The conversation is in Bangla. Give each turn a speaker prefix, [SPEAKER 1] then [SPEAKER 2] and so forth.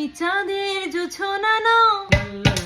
[SPEAKER 1] তুমি চাঁদের জোছনা নাও।